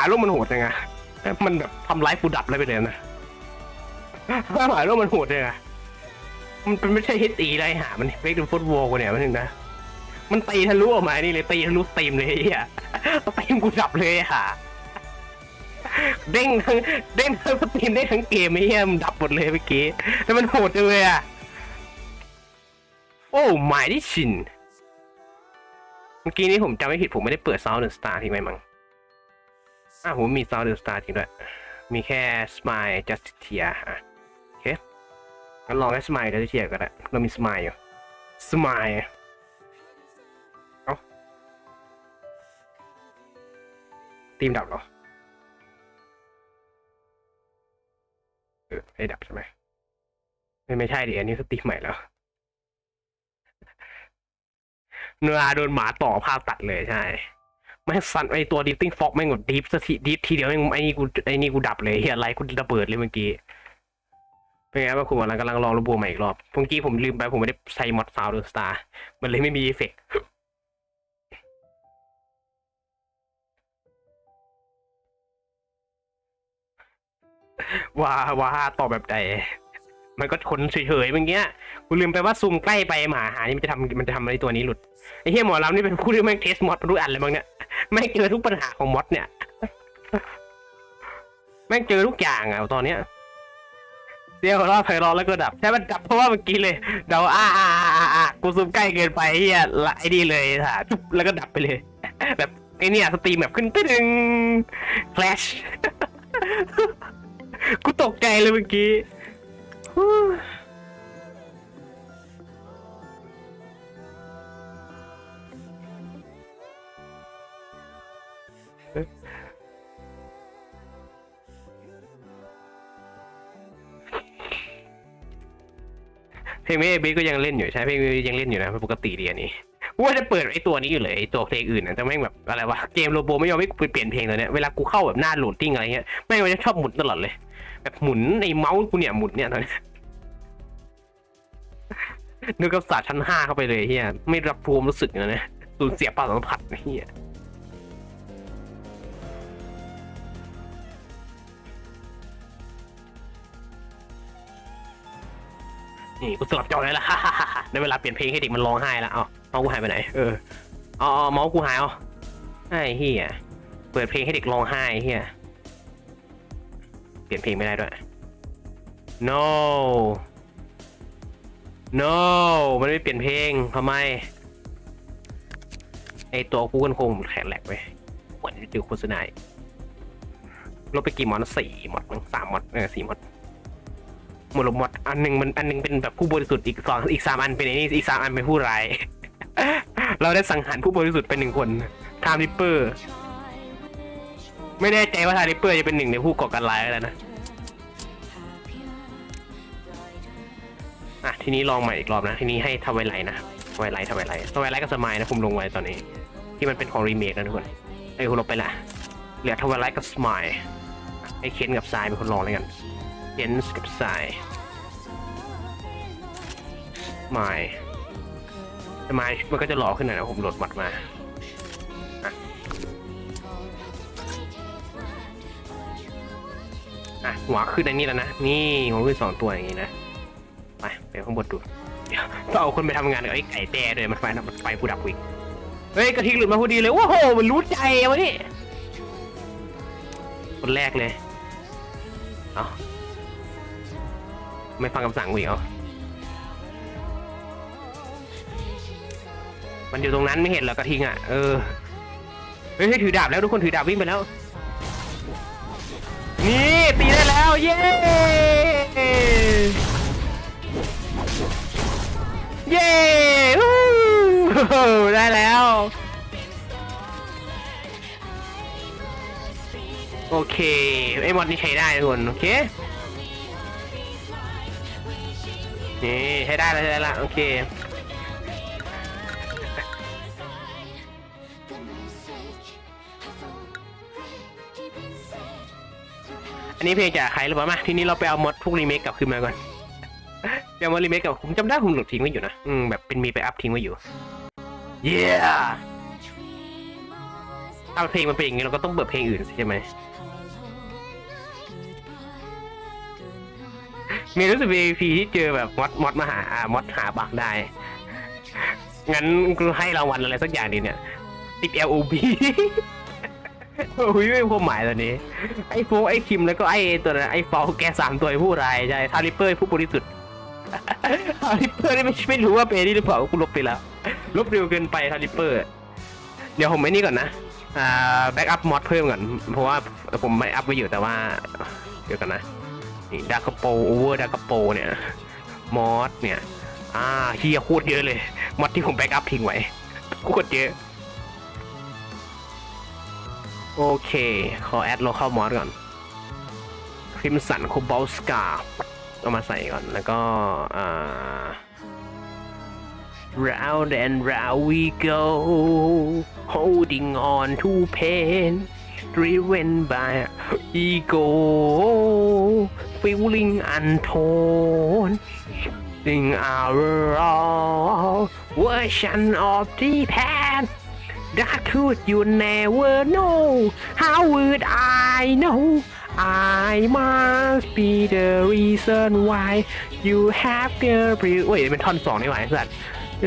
หาร่มมันโหดยังไงมันแบบทำร้ายกูดับเลยไปเลยนะทหารร่มมันโหดยังไงมันเป็นไม่ใช่ฮิตตีไรหา มันเฟกดูฟุตบอลกูเนี่ยมันถึงนะ มันตีทะลุออกมานี่เลยตีทะลุสตรีมเลยไอ้เฮียสตรีมกูดับเลยอะเด้งทั้งเด้งทั้งสตรีมได้ทั้งเกมไอ้เฮียมันดับหมดเลยเมื่อกี้แล้วมันโหดจังเลยอะโอ้หมายที่ชิน เมื่อกี้นี้ผมจำไม่ผิดผมไม่ได้เปิดซาวด์เดอสตาร์ทิ้งไว้มั้ง อะผมมีซาวด์เดอะสตาร์ทิ้งด้วย มีแค่ Smile Justitia อะโอเคงั้นลองให้ Smile Justitia ก็ได้เรามี Smile อยู่ Smile เอ้าตีมดับเหรอเออให้ดับใช่ไหมไม่ไม่ใช่ดิอันนี้สตรีมใหม่แล้วเนื้อโดนหมาต่อภาพตัดเลยใช่ ไม่สันไอตัวดิฟติ้งฟอกไม่งดดิฟสถิดิฟทีเดียวแม่งไอนี่กูไอนี่กูดับเลยเฮียไลท์กูระเบิดเลยเมื่อกี้เป็นไงบ้างคุณกำลังกำลังลองระบบใหม่อีกรอบเมื่อกี้ผมลืมไปผมไม่ได้ใช้มอดซาวด์สตาร์มันเลยไม่มีเอฟเฟกต์ว่าว่าต่อแบบใดมันก็ชนเฉยๆเมื่อกี้กูลืมไปว่าซูมใกล้ไปหมาหานี่มันจะทำมันจะทำอะไรตัวนี้หลุดไอ้เหี้ยหมอลำนี่เป็นผู้ที่แม่งเทสมอดมาทุกอันเลยมั้งเนี่ย แม่งเจอทุกปัญหาของมอดเนี่ย แม่งเจอทุกอย่างอะตอนเนี้ยเดี๋ยวรอบไพรอแล้วก็ดับใช่มันดับเพราะว่าเมื่อกี้เลยเดาอ่าอ่าอ่าอ่ากูซูมใกล้เกินไปเฮียละไอ้นี่เลยค่ะจุ๊บแล้วก็ดับไปเลย แบบไอ้เนี่ยสตรีมแบบขึ้นตึ้งแฟลชกูตกใจเลยเมื่อกี้ ลงเมย์บีก็ยังเล่นอยู่ใช่เพลงเมยังเล่นอยู่นะปกติดีอันนี้กูว่าจะเปิดไอตัวนี้อยู่เลยไอตัวเพลงอื่นนะแต่แม่งแบบอะไรวะเกมโรโบไม่ยอมให้กูเปลี่ยนเพลงเลยเนี่ยเวลากูเข้าแบบหน้าโหลดติ้งอะไรเงี้ยแม่งมันจะชอบหมุนตลอดเลย แบบหมุนในเมาส์กูเนี่ยหมุนเนี่ยตอนนี้นึกกับศาสตร์ชั้นห้าเข้าไปเลยเฮียไม่รับรู้ควมรู้สึกนะเนี่ยสูญเสียปะสาสัมผัสเฮีย นี่กูสลับจอเลยละได้เวลาเปลี่ยนเพลงให้เด็กมันร้องไห้แล้วเอ้าเมาส์กูหายไปไหน เอออ๋อเมาส์กูหายเอ๋อไอ้เฮียเปิดเพลงให้เด็กร้องไห้เฮียเปลี่ยนเพลงไม่ได้ด้วย no no มันไม่เปลี่ยนเพลงทำไม ไอตัวกู้กันคงแขนแหลกไปเหมือนดูโฆษณาลบไปกี่มอดสี่มอดมึงสามมอดเออสี่มอด หมดลบมดอันหนึ่งมันอันหนึงเป็นแบบผู้บริสุทธิ์อีกสองอีกสามอันเป็นไอ้นี่อีกสามอันเป็นผู้ร้าย เราได้สังหารผู้บริสุทธิ์เป็นหนึ่งคนทามริปเปอร์ ไม่แน่ใจว่าทามริปเปอร์จะเป็นหนึ่งในผู้ก่อการร้ายแล้วนะอะทีนี้ลองใหม่อีกรอบนะ ทีนี้ให้ทวายไลท์นะทวายไลท์ทวายไลท์ทวายไลท์กับสมายนะผมลงไว้ตอนนี้ ที่มันเป็นของรีเมคนะทุกคนไอ้คุณลบไปละเหลือทวายไลท์กับสมายไอ้เคนกับทรายเป็นคนลองเลยกัน เคนสกับทรายสมายสมายมันก็จะหล่อขึ้นหน่อยนะผมโหลดมัดมาอะหัวขึ้นอันนี้แล้วนะ นี่หัวขึ้นสองตัวอย่างนี้นะ ไปไปข้างบนดูเดี๋ยวต้องเอาคนไปทำงานกับไอ้ไก่แต่เลยมันไฟมันไฟผู้ดับวิกเฮ้ยกระทิงหลุดมาพอดีเลยโอ้โหมันรู้ใจวะนี่คนแรกเลย เอา ไม่ฟังคำสั่งกูอีกเหรอมันอยู่ตรงนั้นไม่เห็นเหรอกระทิงอะ เออ เฮ้ยถือดาบแล้วทุกคนถือดาบวิ่งไปแล้ว นี่ตีได้แล้ว เย้เย้ได้แล้ว โอเคไอ้มอดนี่ใช้ได้ทุกคน โอเค นี่ใช้ได้แล้วใช้ได้แล้วโอเคอันนี้เพลงจากใครหรือเปล่ามาทีนี้เราไปเอามดพวกรีเมคกลับคืนมาก่อนเดี๋ยวมารีเมคกับผมจำได้ผมหลุดทิ้งไว้อยู่นะอืมแบบเป็นมีไปอัพทิ้งไว้อยู่เย้ถ้าเพลงมันเป็นอย่างนี้เราก็ต้องเปิดเพลงอื่นใช่ไหม มีรู้สึก VIP ที่เจอแบบมอดมอดมาหาอ่ามอดหาบักได้ งั้นกูให้รางวัลอะไรสักอย่างดีเนี่ยติด LOB โอ้ยไม่มีความหมายตอนนี้ ไอ้โฟกไอ้คิมแล้วก็ไอ้ตัวนั้นไอ้ฟอลแกสามตัวผู้ร้ายใช่ทาริเปอร์ผู้บริสุทธิ์ทาริเปอร์นี่ไม่ไม่รู้ว่าเป็นนี่หรือเปล่ากูลบไปแล้ว ลบเร็วเกินไปทาริเปอร์ เดี๋ยวผมไม่นี่ก่อนนะ อ่าแบ็กอัพมอดเพิ่มก่อน เพราะว่าผมไม่อัพไว้อยู่แต่ว่า เดี๋ยวกันนะ ดากโปโอเวอร์ดากโปเนี่ย มอดเนี่ย อ่าเฮียโคตรเยอะเลย มอดที่ผมแบ็กอัพทิ้งไว้โคตรเยอะ โอเค ขอแอดโลเคอลมอดก่อนคริมสันโคบอลสกาเอามาใส่ก่อน แล้วก็อ่า round and round we go holding on to pain driven by ego feeling untold in our all version of the past that could you never know how would I know I must be the reason why you have the breath เว้ยเป็นท่อนสองนี่หว่าสัตว์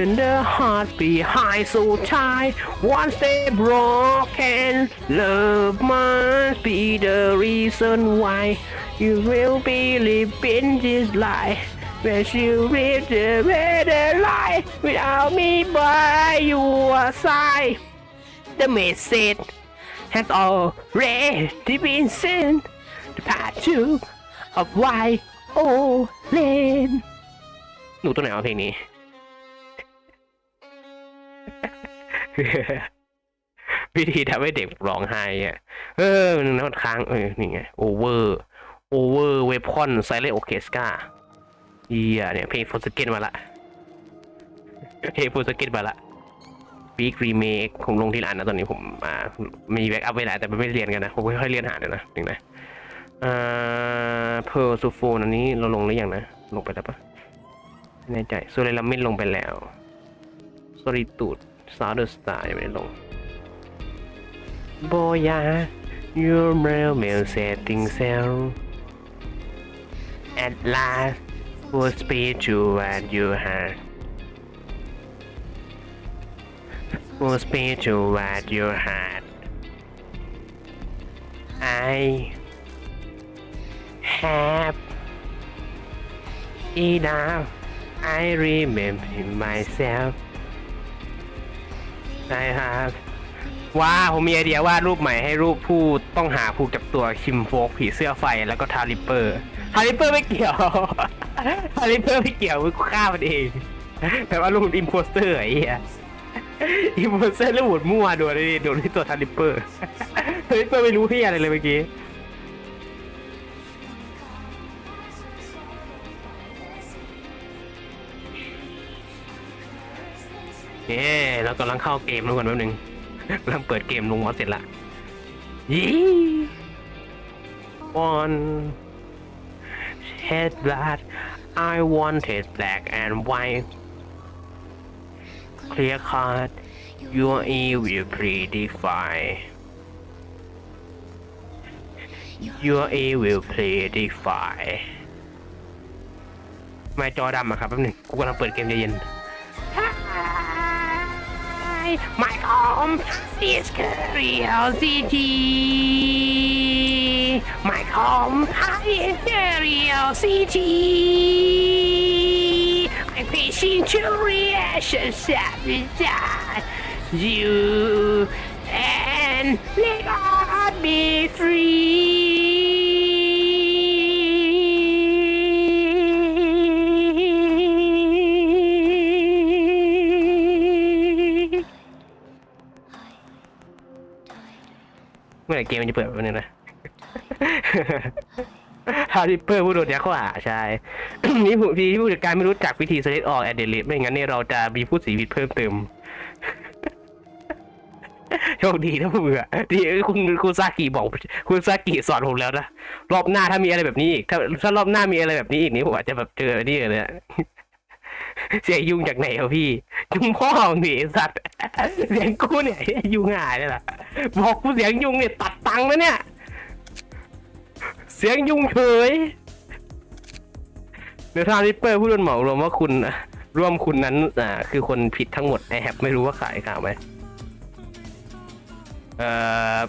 And the heart behind so tight once they broken love must be the reason why you will be living this life, when you live the better life without me by your side the message has already been sent the part two of why oh lane หนูตัวไหนวะเพลงนี้ วิธีทำให้เด็กร้องไห้อะเออหนึ่งนะมันค้างเออนี่ไงโอเวอร์ โอเวอร์เวพอนไซเลโอเคสกาเฮียเนี่ยเพลงโฟสเกตมาละ เพลงโฟสเกตมาละบิ๊กรีเมคผมลงที่ร้านนะตอนนี้ผมอ่ามีแบ็กอัพไว้แล้วแต่ไม่ได้เรียนกันนะ ผมค่อยๆเรียนหาเดี๋ยวนะหนึ่งนะอ่าเพอร์ซูโฟนอันนี้เราลงหรือยังนะ ลงไปแล้วปะไม่แน่ใจโซเลลามินลงไปแล้วโซลิตูดซาร์เดอร์สตาร์ยังไม่ได้ลง Boya, your mailman setting sail. At last, will speak to what you heard. Will speak to what you heard. I have enough. I remember myself. I have ว้าผมมีไอเดียวาดรูปใหม่ให้รูปผู้ต้องหาผูกจับตัวคิมโฟกผีเสื้อไฟแล้วก็ทาริปเปอร์ทาริปเปอร์ไม่เกี่ยวทาริปเปอร์ไม่เกี่ยวมึงฆ่ามันเองแต่ว่ารูปอิมโพสเตอร์ไอ้เหี้ยอิมโพสเตอร์แล้วโหวดมั่วโดนเลยโดนที่ตัวทาริปเปอร์ทาริปเปอร์ไม่รู้ที่อะไรเลยเมื่อกี้เย้เรากำลังเข้าเกมแล้วก่อนแป๊บนึง กำลังเปิดเกมลงมอสเสร็จละยี่ one head blood I wanted black and white clear cut your evil predefined your evil predefined ไม่จอดำอะครับแป๊บนึงกูกำลังเปิดเกมใจเย็น My home is curiosity. My home is curiosity. I'm fishing to reaction sabotage you and let God be free. มื่อไหร่เกมมันจะเปิดวันนี้นะฮาริเปอร์ผู้โดนยัดข้อหาใช่นี่ผู้ที่ผู้จัดการไม่รู้จักวิธีสเลตออกแอดเดลิทไม่งั้นเนี่ยเราจะมีผู้เสียชีวิตเพิ่มเติมโชคดีนะเบื่อที่คุณคุณซากิบอก คุณซากิสอนผมแล้วนะ รอบหน้าถ้ามีอะไรแบบนี้อีก ถ้าถ้ารอบหน้ามีอะไรแบบนี้อีกนี่ผมอาจจะแบบเจอนี่เลยอะ เสียงยุงจากไหนครับพี่ ยุงพ่อของหนีสัตว์ เสียงกูเนี่ยยุงหายเลยล่ะ บอกกูเสียงยุงเนี่ยตัดตังค์นะเนี่ย เสียงยุงเฉยเดี๋ยวทางริปเปอร์พูดเหมารวมว่าคุณอะร่วมคุณนั้นอ่าคือคนผิดทั้งหมดไอแฮปไม่รู้ว่าขายข่าวไหมเอ่อ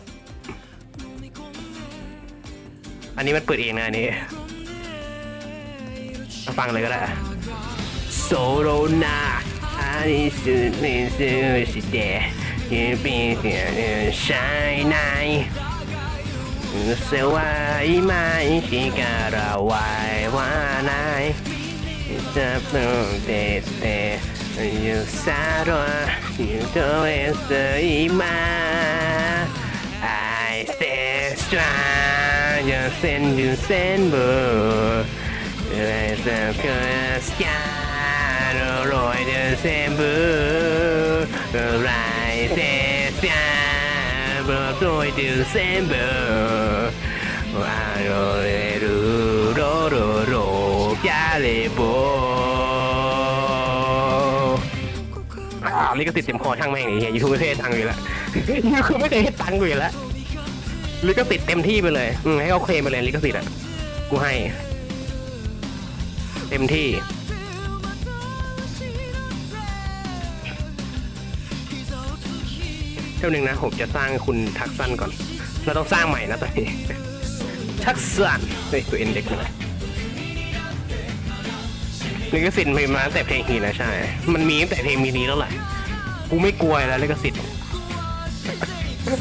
อันนี้มันเปิดเองนะอันนี้มาฟังเลยก็ได้ โซโลนาอันนี้สุดนี่สุดสิเดยิ่งเป็นเสียงชายนายเสวายไม่ชิการาวายว่านายจะเป็นเด็ดเด็ดอยู่ซาโรอยู่ตัวเองสวยมา I stay strong, you send you send more. There's a curse, yeah, Roy the same boo. Right there, yeah, but Roy the same boo. I roll it, roll, roll, roll, yeah, boo. อ่าลิขสิทธิ์เต็มคอช่างแม่งไอ้เหี้ยยูทูบไม่เคยตังค์อยู่แล้วยูทูบไม่เคยให้ตังค์กูอยู่แล้วลิขสิทธิ์เต็มที่ไปเลยอืมให้เขาเคลมไปเลยลิขสิทธิ์อะ กูให้ เต็มที่ เท่านึงนะผมจะสร้างคุณทักซันก่อน เราต้องสร้างใหม่นะตอนนี้ ทักซันเฮ้ยตัวเอ็นเด็กเลยลิขสิทธิ์มีมาตั้งแต่เพลงฮีนะใช่ มันมีตั้งแต่เพลงมีนี้แล้วแหละกูไม่กลัวแล้วลิขสิทธิ์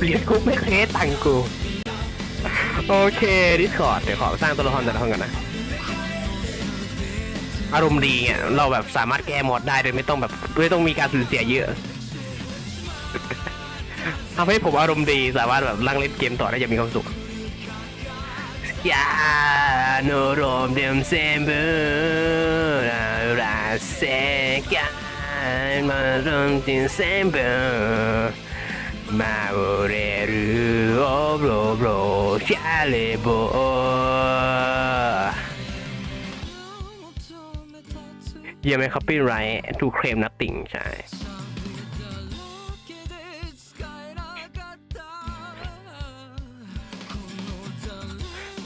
เรียนกูไม่เคยตังค์กู โอเคดิสคอร์ดเดี๋ยวขอสร้างตัวละครแต่ละคนก่อนนะ อารมณ์ดีเนี่ยเราแบบสามารถแก้มอดได้โดยไม่ต้องแบบไม่ต้องมีการสูญเสียเยอะ ทำให้ผมอารมณ์ดีสามารถแบบนั่งเล่นเกมต่อได้อย่างมีความสุขยาโนโรมเดมเซมเบอร์ราเซกันมาโรมเดมเซมเบอร์มาโอเรรูโอโบโบชาเลโบเยี่ยมไหมครับพี่ไรทูเคลมนัตติงใช่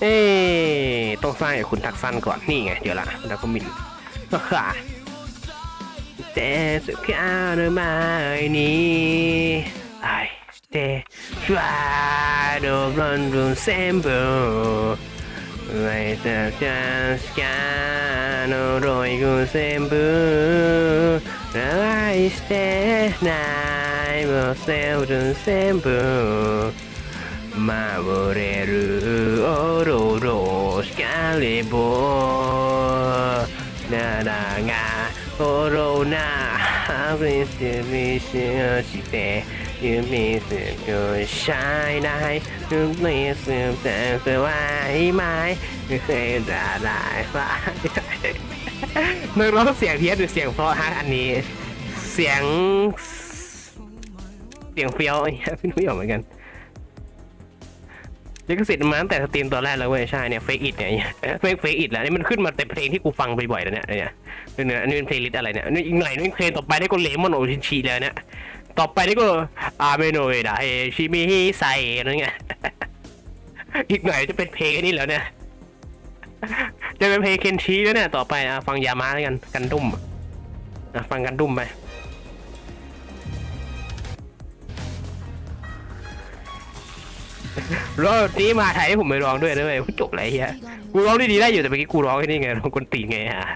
เอ๊ต้องสร้างให้คุณทักซันก่อนนี่ไงเดี๋ยวละแล้วก็มินก็ค่ะแต่สุข้าวเดินมานี้ไอเตช่วยดูรันดูเซมเบอร์ไม่จะจะสแกนโรยกูเซมเบอร์แล้วไอสเตนายบอเซลดูเซมเบอร์ มาเวเรรูโอโรโรสกาเลโบนานางาโอโรนาฮาริสมิสชิเตยูมิสุกุชายได้ยูมิสุเตสวายไม้เคยดาดาฟ้านักร้องเสียงเพี้ยนหรือเสียงเพราะฮะอันนี้เสียงเสียงเฟี้ยวเนี่ยพี่นุ้ยออกเหมือนกัน ลิขสิทธิ์มาตั้งแต่สตรีมตอนแรกแล้วเว้ยใช่เนี่ยเฟกอิดเนี่ยเฟกเฟกอิดแล้วนี่มันขึ้นมาแต่เพลงที่กูฟังบ่อยๆแล้วเนี่ยเนี่ยเนี่ยอันนี้เป็นเพลย์ลิสต์อะไรเนี่ยนี่อีกหน่อยนี่เพลงต่อไปนี่ก็เลมอนโอชินชีแล้วเนี่ยต่อไปนี่ก็อาเมโนเอดาเอชิมิฮิไซอะไรเงี้ยอีกหน่อยจะเป็นเพลงอันนี้แล้วเนี่ยจะเป็นเพลงเคนชีแล้วเนี่ยต่อไปอะฟังยามาแล้วกันกันดุ้มอะฟังกันดุ้มไป แล้วนี้มาไทยให้ผมไปร้องด้วยนะเว้ยกูจบไรเฮียกูร้องได้ดีได้อยู่แต่เมื่อกี้กูร้องแค่นี้ไงร้องคนตีไงฮะ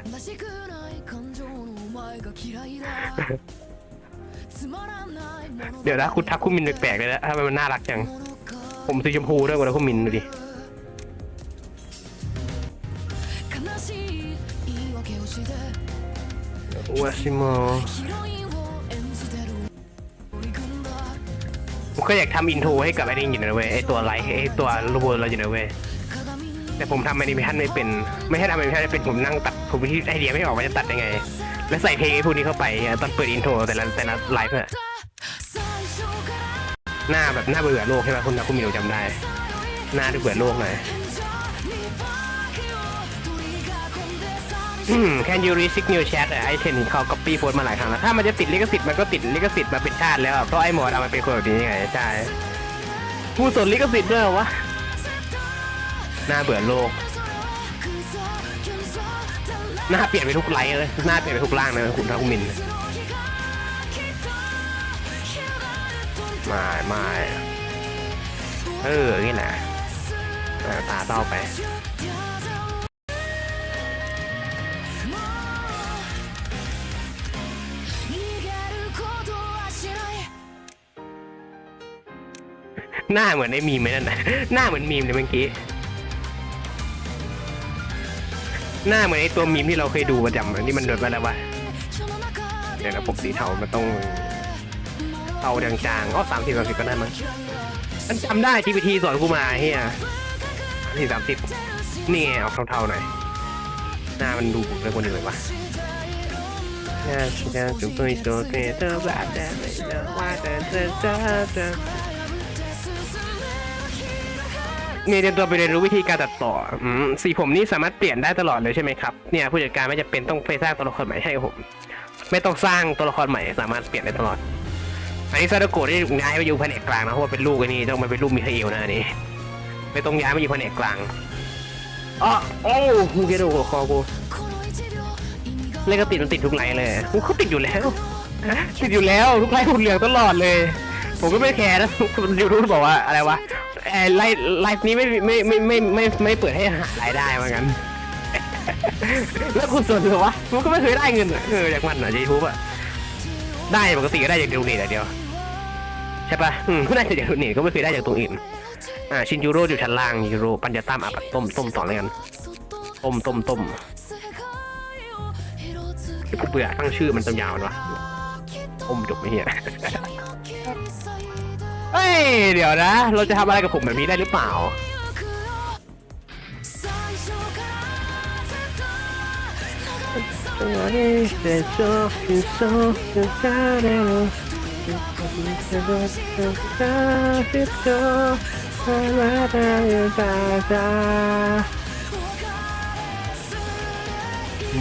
เดี๋ยวนะคุณทักคุณมินแปลกๆเลยนะทำไมมันน่ารักจัง ผมสีชมพูด้วยกูแล้วคุณมินดูดิวาชิโม ก็อยากทำอินโทรให้กับไอ้นี่อยู่นะเว้ยไอ้ตัวไลท์ไอ้ตัวรูปเราอยู่นะเว้ยแต่ผมทำแอนิเมชันไม่เป็น ไม่ใช่ทำแอนิเมชันไม่เป็นผมนั่งตัดผมคิดไอเดียไม่ออกว่าจะตัดยังไง แล้วใส่เพลงไอ้พวกนี้เข้าไปตอนเปิดอินโทรแต่ละแต่ละไลฟ์เนี่ยหน้าแบบหน้าเบื่อโลกใช่ไหมคุณนะคุณมิวจำได้ หน้าที่เบื่อโลกหน่ย Can you read signal chat ไอเทนเขา copy โพสต์มาหลายครั้งแล้วถ้ามันจะติดลิขสิทธิ์มันก็ติดลิขสิทธิ์มาเป็นชาติแล้วอะเพราะไอ้หมอดเอามันเป็นคนแบบนี้ไงใช่ผู้สนลิขสิทธิ์ด้วยเหรอวะน่าเบื่อโลกหน้าเปลี่ยนไปทุกไลน์เลยหน้าเปลี่ยนไปทุกร่างเลยคุณทักมินไม่ไม่เออนี่แหละตาเต้าไป หน้าเหมือนไอ้มีมไหมนั่นนะหน้าเหมือนมีมเลยเมื่อกี้ หน้าเหมือนไอ้ตัวมีมที่เราเคยดูประจำอะที่มันโดดไปแล้ววะเดี๋ยวนะผมสีเทามันต้องเทาจางๆอ๋อสามสิบสามสิบก็ได้มั้งมันจำได้ GPT สอนกูมาเฮียสี่สามสิบนี่ไงออกเทาๆหน่อย หน้ามันดูบุกเลยคนอื่นเลยวะน่าจะจุดตัวตัวเกลียดแบบแต่ไม่เจอว่าแต่เธอจอ เนี่ยเรียมตัวไปเรียนรู้วิธีการตัดต่ออืมสีผมนี่สามารถเปลี่ยนได้ตลอดเลยใช่ไหมครับเนี่ยผู้จัดการไม่จะเป็นต้องไปสร้างตัวละครใหม่ให้ผมไม่ต้องสร้างตัวละครใหม่สามารถเปลี่ยนได้ตลอด อันนี้ซาดโกะที่ย้ายไปอยู่แผนกกลางนะเพราะว่าเป็นลูกไอ้นี่ต้องมาเป็นลูกมิคาเอลนะอันนี้ไม่ต้องย้ายมาอยู่แผนกกลางอ๋อโอ้ฮูเกโดหัวคอกูเล่นก็ติดมันติดทุกไลน์เลยกูเขาติดอยู่แล้วติดอยู่แล้วทุกไลน์หุ่นเหลืองตลอดเลย ผมก็ไม่แคร์นะยูทูบบอกว่าอะไรวะ ไอ้ไลฟ์ไลฟ์นี้ไม่ไม่ไม่ไม่ไม่ไม่ไม่เปิดให้หารายได้เหมือนกัน แล้วคุณส่วนเหรอวะมันก็ไม่เคยได้เงินอะเออจากมันอะยูทูบอะได้ปกติก็ได้จากเดลเนตอย่างเดียวใช่ปะอืมก็ได้จากเดลเนตก็ไม่เคยได้จากตรงอื่นอ่าชินยูโร่อยู่ชั้นล่างยูโร่ปัญญาตั้มอะปัดต้มต้มต่อเลยกันต้มต้มต้มกูเบื่อตั้งชื่อมันต้ยาวๆมันวะต้มจบไม่เหี้ย เฮ้ย เดี๋ยวนะ เราจะทำอะไรกับผมแบบนี้ได้หรือเปล่า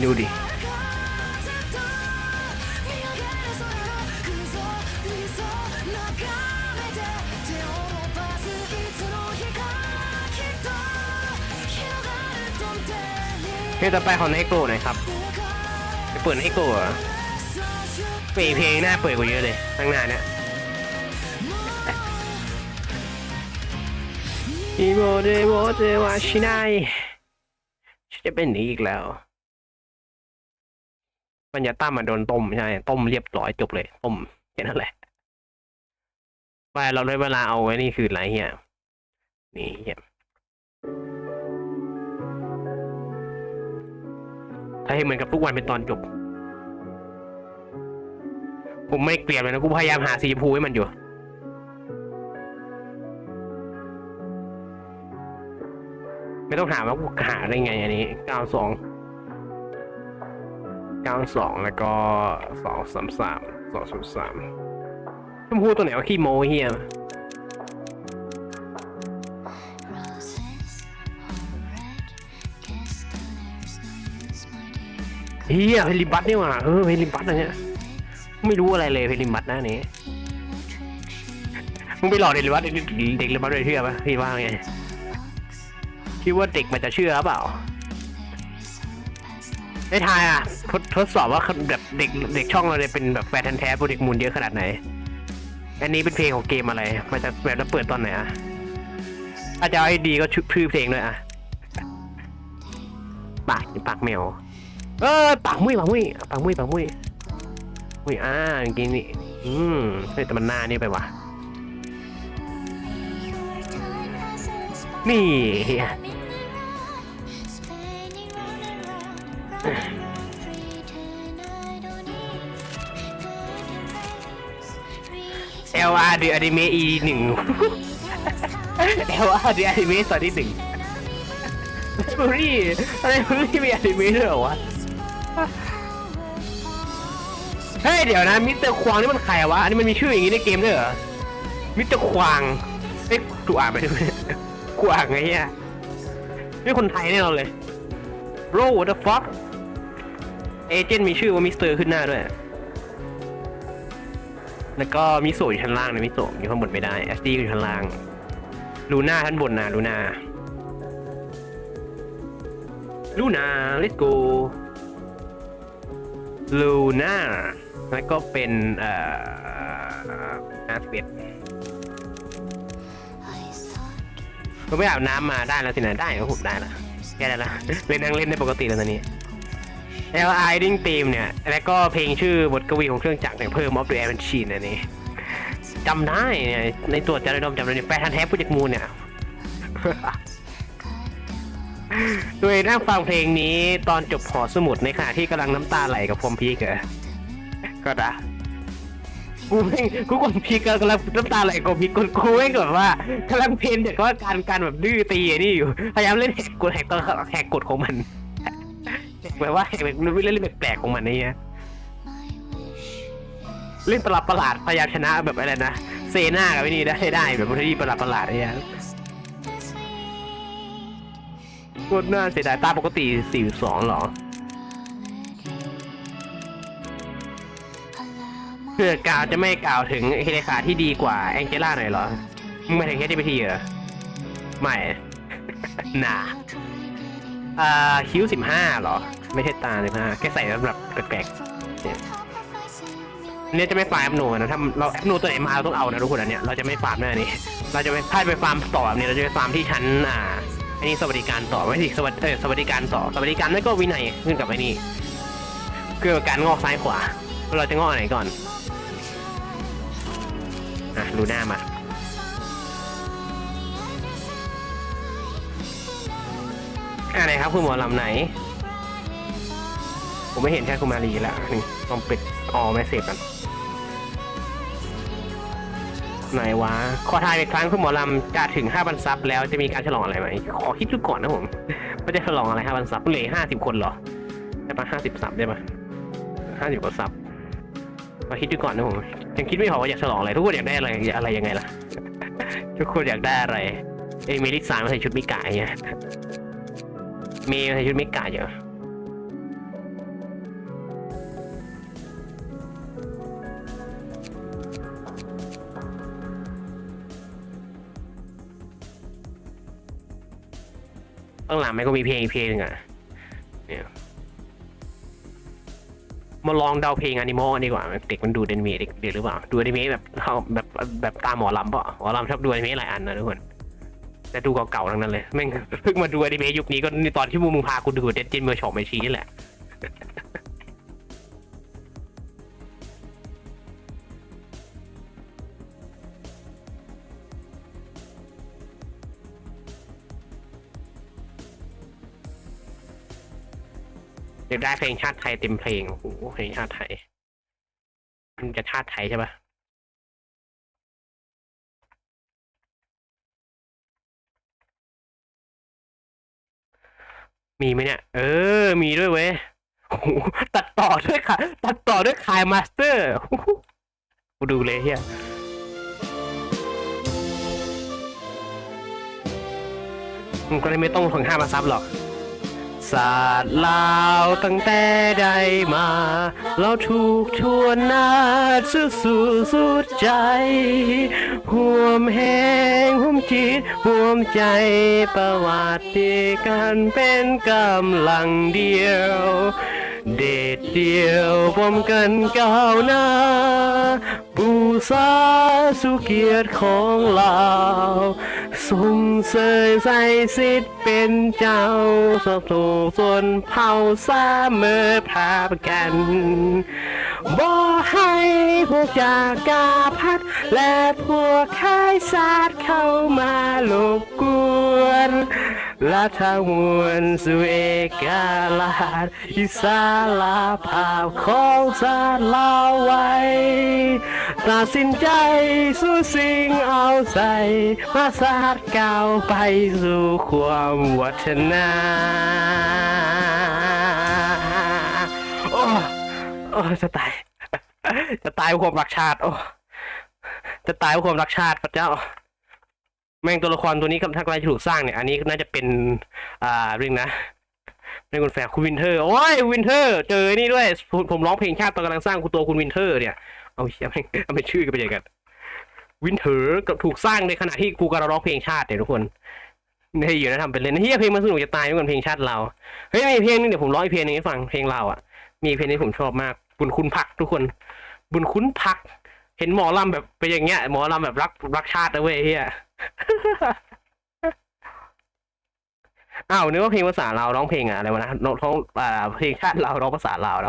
ดูดิ เพลงต่อไปของไนโกะหน่อยครับจะเปิดไนโกะเหรอเปิดเพลงหน้าเปิดกว่าเยอะเลยข้างหน้าเนี่ยอีโมเดโมเดวาชินายฉันจะเป็นหนีอีกแล้วมันจะตั้มมาโดนต้มใช่ต้มเรียบร้อยจบเลย ต้มแค่นั้นแหละไปเราได้เวลาเอาไว้นี่คืออะไรเฮียนี่เฮีย ให้เหมือนกับทุกวันเป็นตอนจบ ผมไม่เกลียดเลยนะกูพยายามหาสีชมพูให้มันอยู่ไม่ต้องหาว่ากูหาได้ไงอันนี้เก้าสองเก้าสองแล้วก็สองสามสามสองสามสามชมพูตัวไหนวะขี้โมเฮีย เฮียเพลิมบัตนี่หว่าเออเพลิมบัตอะไรเนี่ยไม่รู้อะไรเลยเพลิมบัตหน้านี้มึงไปหลอกเด็กลิบัตเด็กเด็กลิบัตเลยเชื่อปะพี่ว่าไงคิดว่าเด็กมันจะเชื่อเปล่าไอ้ทายอะทดทดสอบว่าแบบเด็กเด็กช่องเราเนี่ยเป็นแบบแฟนแท้ๆโปรเจกมูลเยอะขนาดไหน อันนี้เป็นเพลงของเกมอะไรมันจะแบบจะเปิดตอนไหนอะถ้าจะไอ้ดีก็ชื่อเพลงด้วยอะปากปากแมว เออปากมุ้ยปากมุ้ยปากมุ้ยปากมุ้ยมุ้ยอ่าเมื่อกี้นี่อืมเฮ้ยแต่มันหน้านี่ไปว่ะนี่เอลอาร์ดีอนิเมะอีหนึ่งเอลอาร์ดีอนิเมะตอนที่หนึ่งบุรี่อะไรบุรี่มีอนิเมะด้วยเหรอวะ เฮ้ยเดี๋ยวนะมิสเตอร์ควางนี่มันใครวะ อันนี้มันมีชื่ออย่างนี้ในเกมด้วยเหรอ มิสเตอร์ควางเอ๊ะถูกอ่านไปใช่ไหมควางไงเฮียนี่คนไทยแน่นอนเลย bro what the fuck เอเจนต์มีชื่อว่ามิสเตอร์ขึ้นหน้าด้วย แล้วก็มิโซะอยู่ชั้นล่างนะมิโซะอยู่ข้างบนไม่ได้แอสตี้อยู่ชั้นล่าง ลูน่าชั้นบนนะลูน่า ลูน่า let's go ลูน่าแล้วก็เป็นเอ่ออาร์เบ็ดก็ไม่อาบน้ำมาได้แล้วสินะได้ก็ผมได้ละแค่นั้นละเล่นนั่งเล่นได้ปกติแล้วตอนนี้ L I Ding Team เนี่ย แล้วก็เพลงชื่อบทกวีของเครื่องจักรเนี่ยเพิ่ม of the Air Machine อันนี้จำได้เนี่ยในตัวจารย์ดอมจำได้เนี่ยแฟนทันแท้ผู้จักมูลเนี่ย โดยนั่งฟังเพลงนี้ตอนจบหอสมุดในขณะที่กำลังน้ำตาไหลกับพรมพีกเหรอก็นะกูไม่งกูกดพีกกำลังน้ำตาไหลกับพีกกูกูไม่งแบบว่ากำลังเพลนแต่ก็การการแบบดื้อตีนี่อยู่ พยายามเล่นแหกกฎแหกตัวแหกกฎของมันแบบว่าแหกแบบเล่นเล่นแปลกๆของมันนี่ฮะเล่นประหลาดประหลาดพยายามชนะแบบอะไรนะเซน่ากับไอ้นี่ได้ได้แบบที่ประหลาดประหลาดๆเนี่ย โคตรน่าเสียดายตาปกติ 42หรอเพื่อกล่าวจะไม่กล่าวถึงเฮเลขาที่ดีกว่าแองเจล่าหน่อยเหรอ มึงไม่ถึงแค่ที่ไปทีเหรอ ไม่ น่าอ่าคิ้วสิบห้าเหรอ ไม่ใช่ตาสิบห้าแค่ใส่สำหรับแปลกๆเนี่ยอันนี้จะไม่ฟาร์มแอปโนนะถ้าเราแอปโนตัวไหนมาเราต้องเอานะทุกคนอันเนี้ยเราจะไม่ฟาร์มแน่นี่เราจะไม่พลาดไปฟาร์มต่อแบบนี้เราจะไปฟาร์มที่ชั้นอ่า อันนี้สวัสดิการต่อไม่ใช่สวัสดเออสวัสดิการต่อสวัสดิการนั่นก็วินัยขึ้นกับไอ้นี่คือการงอกซ้ายขวาเราจะงอกไหนก่อนอะลูน่ามาอะไรครับคุณหมอลำไหน ผมไม่เห็นแค่คุณมารีแล้วนี่ต้องปิดออไม่เสพกัน ไหนวะ ขอทายอีกครั้งคุณหมอลำจะถึง5,000ซับแล้วจะมีการฉลองอะไรไหม ขอคิดดูก่อนนะผมว่าจะฉลองอะไร5,000ซับเหลือ50 คนเหรอ ได้ปะ50ซับได้ปะ50กว่าซับมาคิดดูก่อนนะผมยังคิดไม่ออกว่าอยากฉลองอะไรทุกคนอยากได้อะไรอยากอะไรยังไงล่ะ ทุกคนอยากได้อะไร เอ้ยเมลิสานมาใส่ชุดมิกายเงี้ยเมย์ใส่ชุดมิกาเยอะ ข้างหลังมันก็มีเพลงอีกเพลงหนึงอะเนี่ยมาลองเดาเพลงอนิมอลกันดีกว่าเด็กมันดูเดนเมเด็กเด็กหรือเปล่าดูเดนเมแบบเขาแบบแบบตามหมอลำเปล่ะหมอลำชอบดูเดนเมหลายอันนะทุกคนแต่ดูเก่าๆทั้งนั้นเลยแม่งเพิ่งมาดูอนิเมะยุคนี้ก็นี่ตอนที่มึงพากูดูเดนจินเมอร์ช็อปไมชีนี่แหละ อยากได้เพลงชาติไทยเต็มเพลง โอ้โหเพลงชาติไทย มันจะชาติไทยใช่ปะมีไหมเนี่ย เออ มีด้วยเว้ยตัดต่อด้วยค่ะ ตัดต่อด้วยคายมาสเตอร์กูดูเลยเฮียมันก็เลยไม่ต้องถึงห้ามาซับหรอก ศาสตร์ลาวตั้งแต่ใดมา เราถูกชวนนาสู้สู่สุดใจห่วมแหงห่วมจิตห่วมใจประวัติกันเป็นกำลังเดียว เด็ดเดียวพร้อมกันก้าวหน้าปูซาสุเกียรติของเราทรงเสยใส่สิทธิ์เป็นเจ้าสอบถูกส่วนเผ่าสาเมอพาประกันบ่ให้พวกจากาพัด และพวกค่ายศาสตร์เข้ามาลบกวน และทางมวลสู่เอกราชอิสลาภาพของศาร์ลาวไว้ตัดสินใจสู้สิ่งเอาใส่มาสาดก้าวไปสู่ความวัฒนาโอ้โอ้จะตาย จะตายความรักชาติ โอ้ จะตายความรักชาติพระเจ้า แม่งตัวละครตัวนี้กำทักไรที่ถูกสร้างเนี่ย อันนี้น่าจะเป็น อ่าเรื่องนะในคุณแฟร์คุณวินเทอร์ โอ้ยวินเทอร์ เจอนี่ด้วยผมผมร้องเพลงชาติตอนกำลังสร้างคุณตัวคุณวินเทอร์เนี่ย เอาเชี่ยไม่เอาไม่ชื่อกันไปอย่างกันวินเทอร์กับถูกสร้างในขณะที่กูกำลังร้องเพลงชาติเนี่ยทุกคนในอยู่นะทำเป็นเล่นเฮียเพลงมันสนุกจะตายเหมือนเพลงชาติเราเฮ้ยมีเพลงนึงเดี๋ยวผมร้องเพลงนึงให้ฟังเพลงเราอะ มีเพลงนี้ผมชอบมาก บุญคุณพักทุกคน บุญคุณพัก เห็นหมอลำแบบไปอย่างเงี้ยหมอลำแบบรักรักชาตินะเว้ยเฮีย อ้าวนึกว่าเพลงภาษาเราวร้องเพลงอะอะไรวะนะร้องอ่าเพลงชาติเราวร้องภาษาเราวแล้ว